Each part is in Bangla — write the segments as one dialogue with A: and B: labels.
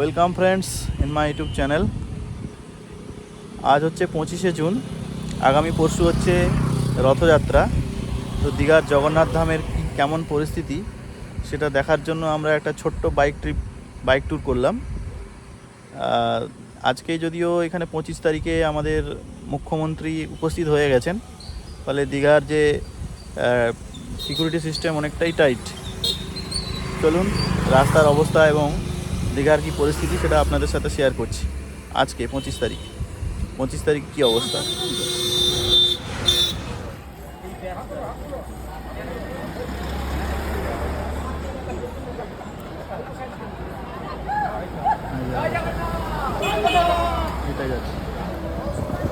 A: Welcome friends in my YouTube channel আজ হচ্ছে পঁচিশে জুন। আগামী পরশু হচ্ছে রথযাত্রা। তো দীঘার জগন্নাথ ধামের কেমন পরিস্থিতি, সেটা দেখার জন্য আমরা একটা ছোট্ট বাইক ট্রিপ বাইক ট্যুর করলাম। আজকে যদিও এখানে পঁচিশ তারিখে আমাদের মুখ্যমন্ত্রী উপস্থিত হয়ে গেছেন, ফলে দীঘার যে সিকিউরিটি সিস্টেম অনেকটাই টাইট চলুন, রাস্তার অবস্থা এবং দীঘার কি পরিস্থিতি সেটা আপনাদের সাথে শেয়ার করছি। আজকে পঁচিশ তারিখ। পঁচিশ তারিখ কি অবস্থা?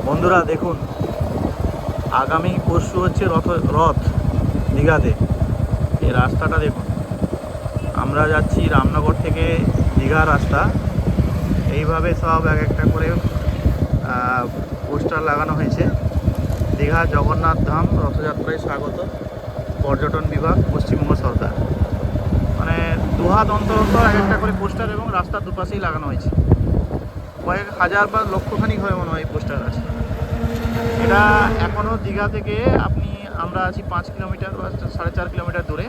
A: বন্ধুরা, দেখুন, আগামী পরশু হচ্ছে রথ রথ দীঘাতে। এই রাস্তাটা দেখুন। আমরা যাচ্ছি রামনগর থেকে দীঘা রাস্তা। এইভাবে সব এক একটা করে পোস্টার লাগানো হয়েছে। দীঘা জগন্নাথ ধাম রথযাত্রায় স্বাগত। পর্যটন বিভাগ, পশ্চিমবঙ্গ সরকার। মানে দুহাত অন্তর অন্তর এক একটা করে পোস্টার এবং রাস্তার দুপাশেই লাগানো হয়েছে। কয়েক হাজার বা লক্ষখানিক হয় মনে হয় পোস্টার আছে। এটা এখনও দীঘা থেকে আপনি, আমরা আছি পাঁচ কিলোমিটার বা সাড়ে চার কিলোমিটার দূরে।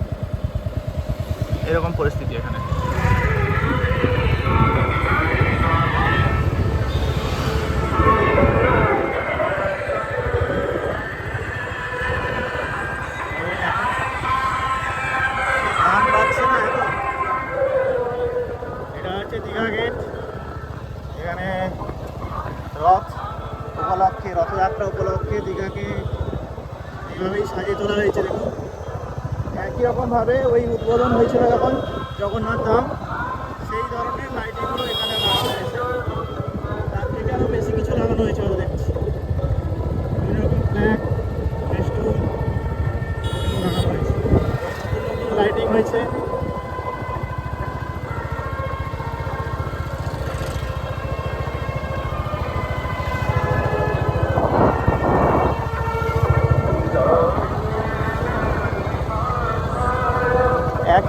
A: এরকম পরিস্থিতি এখানে। গেট এখানে রথ উপলক্ষে, রথযাত্রা উপলক্ষে দীঘাকে এইভাবেই সাজিয়ে তোলা হয়েছে, দেখুন। একই রকমভাবে ওই উদ্বোধন হয়েছিল যখন, জগন্নাথ ধাম।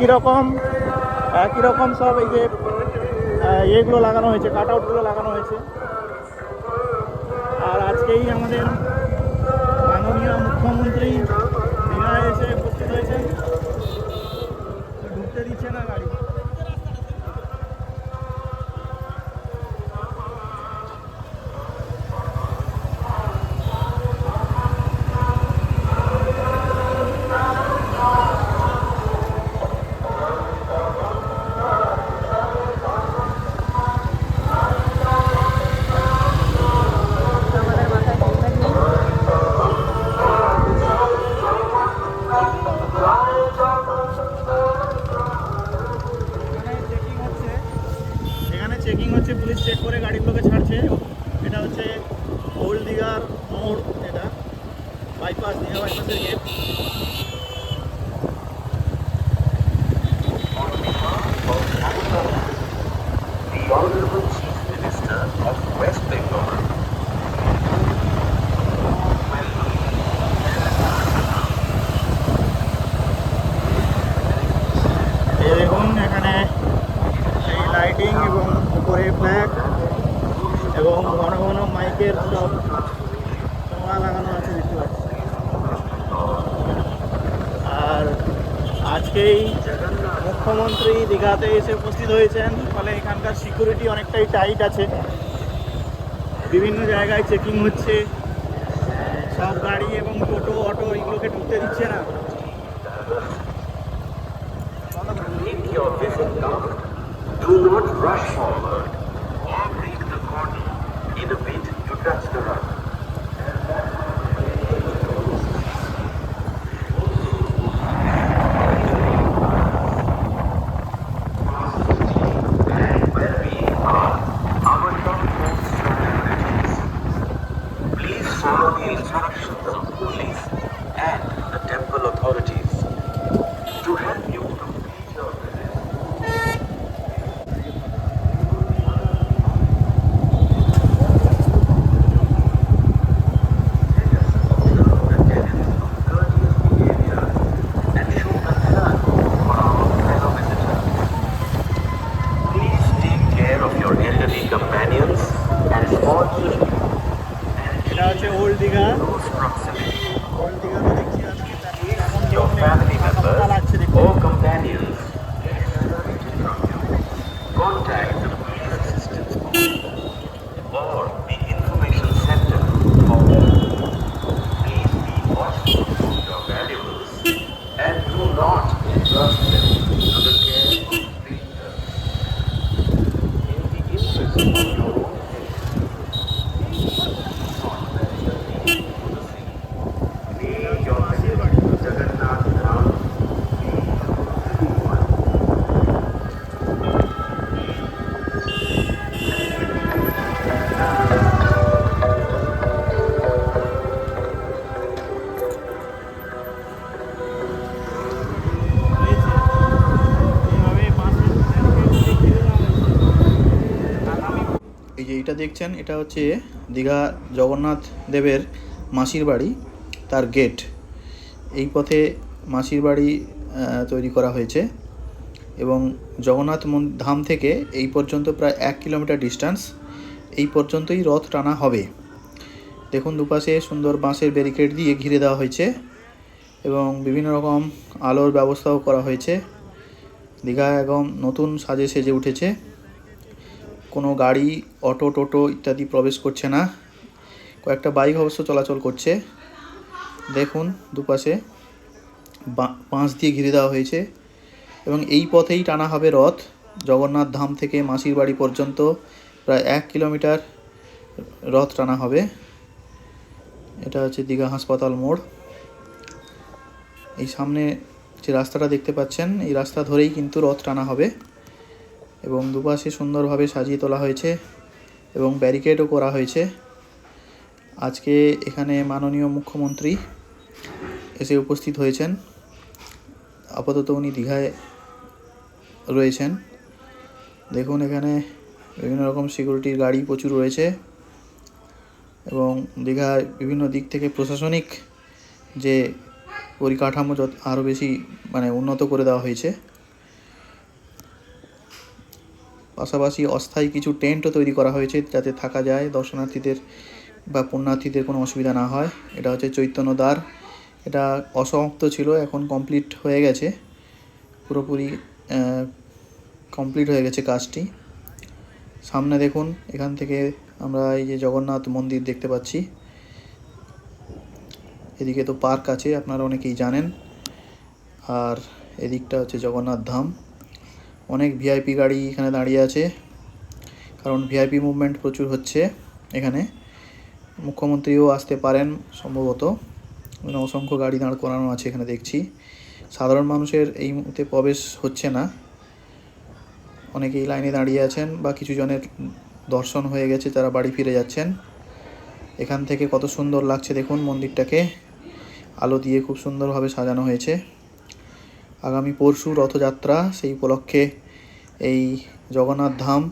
A: একই রকম একই রকম সব এই যে এগুলো লাগানো হয়েছে কাট আউটগুলো লাগানো হয়েছে। আর আজকেই আমাদের মাননীয় মুখ্যমন্ত্রী ঘন ঘন মাইকের সব টোঙা লাগানো আছে, দেখতে পাচ্ছি। আর আজকেই মুখ্যমন্ত্রী দীঘাতে এসে উপস্থিত হয়েছেন, ফলে এখানকার সিকিউরিটি অনেকটাই টাইট আছে। বিভিন্ন জায়গায় চেকিং হচ্ছে। সব গাড়ি এবং টোটো, অটো এগুলোকে ঢুকতে দিচ্ছে না।
B: Do not rush forward. Bid to
A: এই যে এটা দেখছেন, এটা হচ্ছে দীঘা জগন্নাথ দেবের মাসির বাড়ি, তার গেট এই পথে মাসির বাড়ি তৈরি করা হয়েছে এবং জগন্নাথ ধাম থেকে এই পর্যন্ত প্রায় এক কিলোমিটার ডিস্টেন্স এই পর্যন্তই রথ টানা হবে। দেখুন, দুপাশে সুন্দর বাঁশের ব্যারিকেড দিয়ে ঘিরে দেওয়া হয়েছে এবং বিভিন্ন রকম আলোর ব্যবস্থাও করা হয়েছে। দীঘা একদম নতুন সাজে সেজে উঠেছে। কোনো গাড়ি, অটো, টোটো ইত্যাদি প্রবেশ করছে না। কয়েকটা বাইক অবশ্য চলাচল করছে। দেখুন দুপাশে বাঁশ দিয়ে ঘিরে দেওয়া হয়েছে এবং এই পথেই টানা হবে রথ। জগন্নাথ ধাম থেকে মাসির বাড়ি পর্যন্ত প্রায় এক কিলোমিটার রথ টানা হবে। এটা হচ্ছে দীঘা হাসপাতাল মোড়। এই সামনে যে রাস্তাটা দেখতে পাচ্ছেন, এই রাস্তা ধরেই কিন্তু রথ টানা হবে। এবং দুপাশে সুন্দরভাবে সাজিয়ে তোলা হয়েছে এবং ব্যারিকেডও করা হয়েছে। আজকে এখানে মাননীয় মুখ্যমন্ত্রী এসে উপস্থিত হয়েছেন। আপাতত উনি দীঘায় রয়েছেন। দেখুন এখানে বিভিন্ন রকম সিকিউরিটির গাড়ি প্রচুর রয়েছে এবং দীঘায় বিভিন্ন দিক থেকে প্রশাসনিক যে পরিকাঠামো যত আরও বেশি মানে উন্নত করে দেওয়া হয়েছে। পাশাপাশি অস্থায়ী কিছু টেন্টও তৈরি করা হয়েছে যাতে থাকা যায়, দর্শনার্থীদের বা পুণ্যার্থীদের কোনো অসুবিধা না হয়। এটা হচ্ছে চৈতন্য দ্বার এটা অসমাপ্ত ছিল, এখন কমপ্লিট হয়ে গেছে। পুরোপুরি কমপ্লিট হয়ে গেছে কাজটি। সামনে দেখুন, এখান থেকে আমরা এই যে জগন্নাথ মন্দির দেখতে পাচ্ছি। এদিকে তো পার্ক আছে, আপনারা অনেকেই জানেন। আর এদিকটা হচ্ছে জগন্নাথ ধাম। অনেক ভিআইপি গাড়ি এখানে দাঁড়িয়ে আছে। কারণ ভিআইপি মুভমেন্ট প্রচুর হচ্ছে এখানে। মুখ্যমন্ত্রীও আসতে পারেন সম্ভবত। মানে অসংখ্য গাড়ি দাঁড় করানো আছে এখানে দেখছি। সাধারণ মানুষের এই মুহূর্তে প্রবেশ হচ্ছে না। অনেকেই লাইনে দাঁড়িয়ে আছেন বা কিছু জনের দর্শন হয়ে গেছে, তারা বাড়ি ফিরে যাচ্ছেন। এখান থেকে কত সুন্দর লাগছে দেখুন মন্দিরটাকে। আলো দিয়ে খুব সুন্দরভাবে সাজানো হয়েছে। আগামী পরশু রথযাত্রা সেই উপলক্ষে এই জগন্নাথ ধাম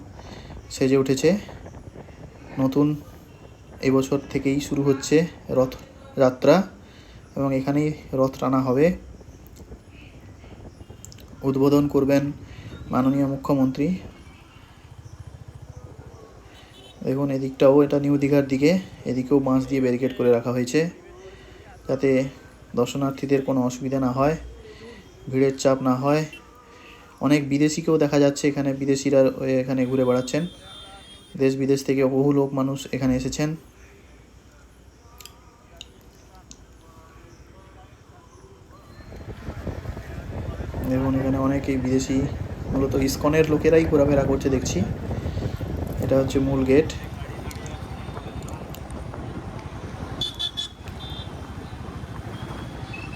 A: সেজে উঠেছে। নতুন এবছর থেকেই শুরু হচ্ছে রথযাত্রা এবং এখানেই রথ টানা হবে। উদ্বোধন করবেন মাননীয় মুখ্যমন্ত্রী। দেখুন, এদিকটাও এটা নিউ দীঘার দিকে, এদিকেও বাঁশ দিয়ে ব্যারিকেড করে রাখা হয়েছে যাতে দর্শনার্থীদের কোনো অসুবিধা না হয়। ভিড়ের চাপ না হয়। অনেক বিদেশিকেও দেখা যাচ্ছে এখানে, বিদেশিরা এখানে ঘুরে বেড়াচ্ছেন। দেশ বিদেশ থেকে বহু লোক, মানুষ এখানে এসেছেন। দেখুন, এখানে অনেকেই বিদেশি, মূলত ইসকনের লোকেরাই ঘোরাফেরা করছে, দেখছি। এটা হচ্ছে মূল গেট।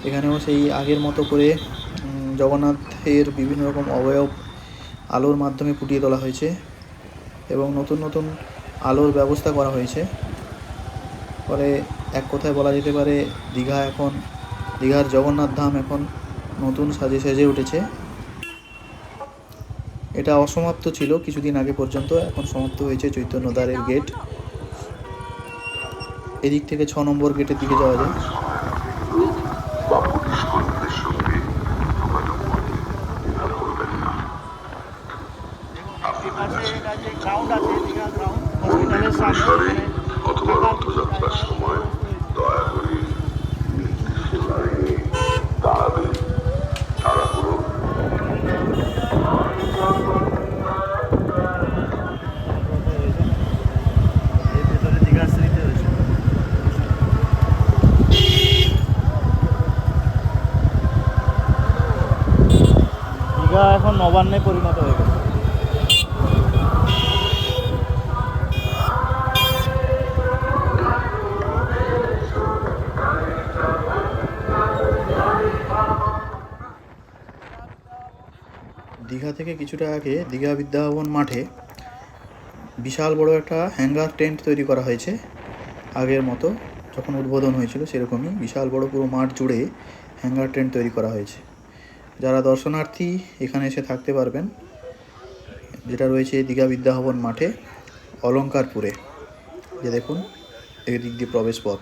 A: এখানেও সেই আগের মতো করে জগন্নাথের বিভিন্ন রকম অবয়ব আলোর মাধ্যমে ফুটিয়ে তোলা হয়েছে এবং নতুন নতুন আলোর ব্যবস্থা করা হয়েছে। পরে এক কথায় বলা যেতে পারে, দীঘা এখন, দীঘার জগন্নাথ ধাম এখন নতুন সাজে সেজে উঠেছে। এটা অসমাপ্ত ছিল কিছুদিন আগে পর্যন্ত, এখন সমাপ্ত হয়েছে চৈতন্যদ্বারের গেট এদিক থেকে ছ নম্বর গেটের দিকে যাওয়া যায় মানে
C: অথবা রথযাত্রার সময় দয়া করে নির্দিষ্ট লাইনে দাঁড়াবেন
A: রয়েছে দীঘা এখন নবান্নে পরিণত হয়ে গেছে। দীঘা থেকে কিছুটা আগে দীঘা বিদ্যাভবন মাঠে বিশাল বড় একটা হ্যাঙ্গার টেন্ট তৈরি করা হয়েছে আগের মতো, যখন উদ্বোধন হয়েছিল সেরকমই বিশাল বড় পুরো মাঠ জুড়ে হ্যাঙ্গার টেন্ট তৈরি করা হয়েছে। যারা দর্শনার্থী এখানে এসে থাকতে পারবেন, যেটা রয়েছে দীঘা বিদ্যাভবন মাঠে অলঙ্কারপুরে। যে দেখুন, এদিক দিয়ে প্রবেশ পথ।